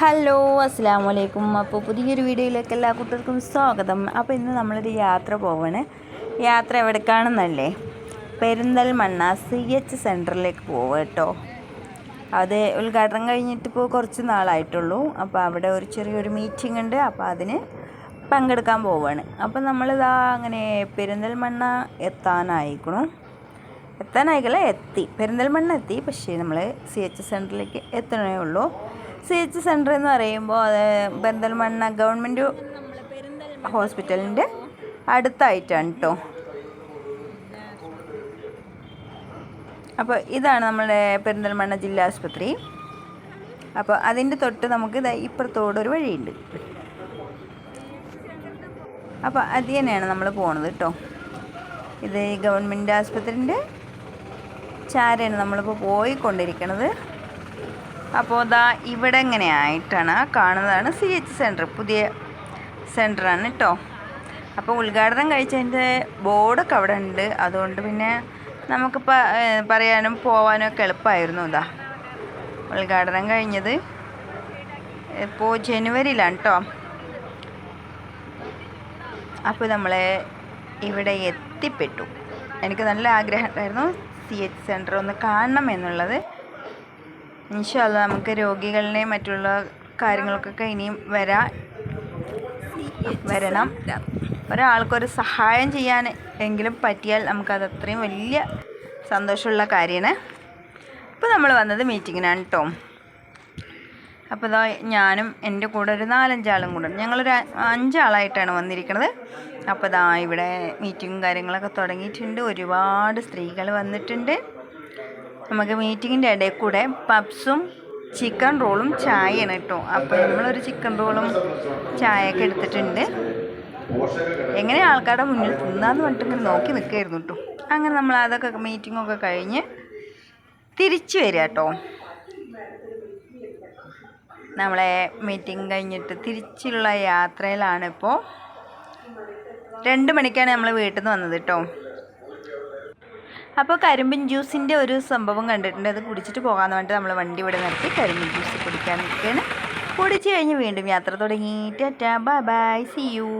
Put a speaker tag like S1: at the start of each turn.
S1: Hello അസ്സാം വലൈക്കും അപ്പോൾ പുതിയൊരു വീഡിയോയിലേക്ക് എല്ലാ കുട്ടികൾക്കും സ്വാഗതം. അപ്പോൾ ഇന്ന് നമ്മളൊരു യാത്ര പോവാണ്. യാത്ര എവിടെ കാണുന്നല്ലേ? പെരിന്തൽമണ്ണ സി എച്ച് സെന്ററിലേക്ക് പോവുക കേട്ടോ. അത് ഉദ്ഘാടനം കഴിഞ്ഞിട്ട് ഇപ്പോൾ കുറച്ച് നാളായിട്ടുള്ളൂ. അപ്പോൾ അവിടെ ഒരു ചെറിയൊരു മീറ്റിംഗ് ഉണ്ട്. അപ്പോൾ അതിന് പങ്കെടുക്കാൻ പോവുകയാണ് അപ്പോൾ നമ്മളിതാ അങ്ങനെ പെരിന്തൽമണ്ണ എത്താനായിക്കണു. എത്താനായിക്കല്ല എത്തി. പെരിന്തൽമണ്ണ എത്തി പക്ഷേ നമ്മൾ സി എച്ച് സെന്ററിലേക്ക് എത്തണേ ഉള്ളൂ. സി എച്ച് സെന്റർ എന്ന് പറയുമ്പോൾ അത് പെരിന്തൽമണ്ണ ഗവൺമെന്റ് ഹോസ്പിറ്റലിന്റെ അടുത്തായിട്ടാണ് കേട്ടോ അപ്പോൾ ഇതാണ് നമ്മുടെ പെരിന്തൽമണ്ണ ജില്ലാ ആശുപത്രി. അപ്പോൾ അതിന്റെ തൊട്ട് നമുക്ക് ഇപ്പുറത്തോടെ ഇപ്പുറത്തോടൊരു വഴിയുണ്ട്. അപ്പോൾ അത് തന്നെയാണ് നമ്മൾ പോണത് കേട്ടോ ഇത് ഗവൺമെന്റ് ആശുപത്രിന്റെ ചാരയാണ് നമ്മളിപ്പോൾ പോയിക്കൊണ്ടിരിക്കുന്നത് അപ്പോൾ ഇതാ ഇവിടെ ഇങ്ങനെ ആയിട്ടാണ് കാണുന്നതാണ് സി എച്ച് സെന്റർ പുതിയ സെന്ററാണ് കേട്ടോ. അപ്പോൾ ഉദ്ഘാടനം കഴിച്ചതിന്റെ ബോർഡൊക്കെ അവിടെ ഉണ്ട്. അതുകൊണ്ട് പിന്നെ നമുക്ക് പറയാനും പോവാനും ഒക്കെ എളുപ്പമായിരുന്നു ഇതാ ഉദ്ഘാടനം കഴിഞ്ഞത് ഇപ്പോൾ ജനുവരിയിലാണ് കേട്ടോ. അപ്പോൾ നമ്മളെ ഇവിടെ എത്തിപ്പെട്ടു. എനിക്ക് നല്ല ആഗ്രഹം ഉണ്ടായിരുന്നു സി എച്ച് സെന്റർ ഒന്ന് കാണണം എന്നുള്ളത്. ഇൻഷല്ല നമുക്ക് രോഗികളിനെ മറ്റുള്ള കാര്യങ്ങൾക്കൊക്കെ ഇനിയും വരാ. വരണം. ഒരാൾക്കൊരു സഹായം ചെയ്യാൻ എങ്കിലും പറ്റിയാൽ നമുക്കത് അത്രയും വലിയ സന്തോഷമുള്ള കാര്യമാണ്. ഇപ്പോൾ നമ്മൾ വന്നത് മീറ്റിങ്ങിനാണ് കേട്ടോ അപ്പോൾ ഇതാ ഞാനും എന്റെ കൂടെ ഒരു നാലഞ്ചാളും കൂടെ. ഞങ്ങളൊരു അഞ്ചാളായിട്ടാണ് വന്നിരിക്കുന്നത് അപ്പോൾ ഇതാ ഇവിടെ മീറ്റിങ്ങും കാര്യങ്ങളൊക്കെ തുടങ്ങിയിട്ടുണ്ട്. ഒരുപാട് സ്ത്രീകൾ വന്നിട്ടുണ്ട്. നമുക്ക് മീറ്റിങ്ങിന്റെ ഇടയിൽ കൂടെ പപ്സും ചിക്കൻ റോളും ചായയാണ് കേട്ടോ. അപ്പോൾ നമ്മളൊരു ചിക്കൻ റോളും ചായയൊക്കെ എടുത്തിട്ടുണ്ട്. എങ്ങനെ ആൾക്കാരുടെ മുന്നിൽ തിന്നാന്ന് പറഞ്ഞിട്ട് ഇങ്ങനെ നോക്കി നിൽക്കുകയായിരുന്നു കേട്ടോ. അങ്ങനെ നമ്മൾ അതൊക്കെ മീറ്റിങ്ങൊക്കെ കഴിഞ്ഞ് തിരിച്ചു വരിക കേട്ടോ. നമ്മളെ മീറ്റിംഗ് കഴിഞ്ഞിട്ട് തിരിച്ചുള്ള യാത്രയിലാണിപ്പോൾ രണ്ട് മണിക്കാണ് നമ്മൾ വീട്ടിൽ നിന്ന് വന്നത് കേട്ടോ. അപ്പോൾ കരിമ്പിൻ ജ്യൂസിന്റെ ഒരു സംഭവം കണ്ടിട്ടുണ്ട്. അത് കുടിച്ചിട്ട് പോകാമെന്ന് പറഞ്ഞിട്ട് നമ്മൾ വണ്ടി ഇവിടെ നിർത്തി കരിമ്പിൻ ജ്യൂസ് കുടിക്കാൻ നിൽക്കുകയാണ്. കുടിച്ച് കഴിഞ്ഞ് വീണ്ടും യാത്ര തുടങ്ങി. Tata bye bye see you.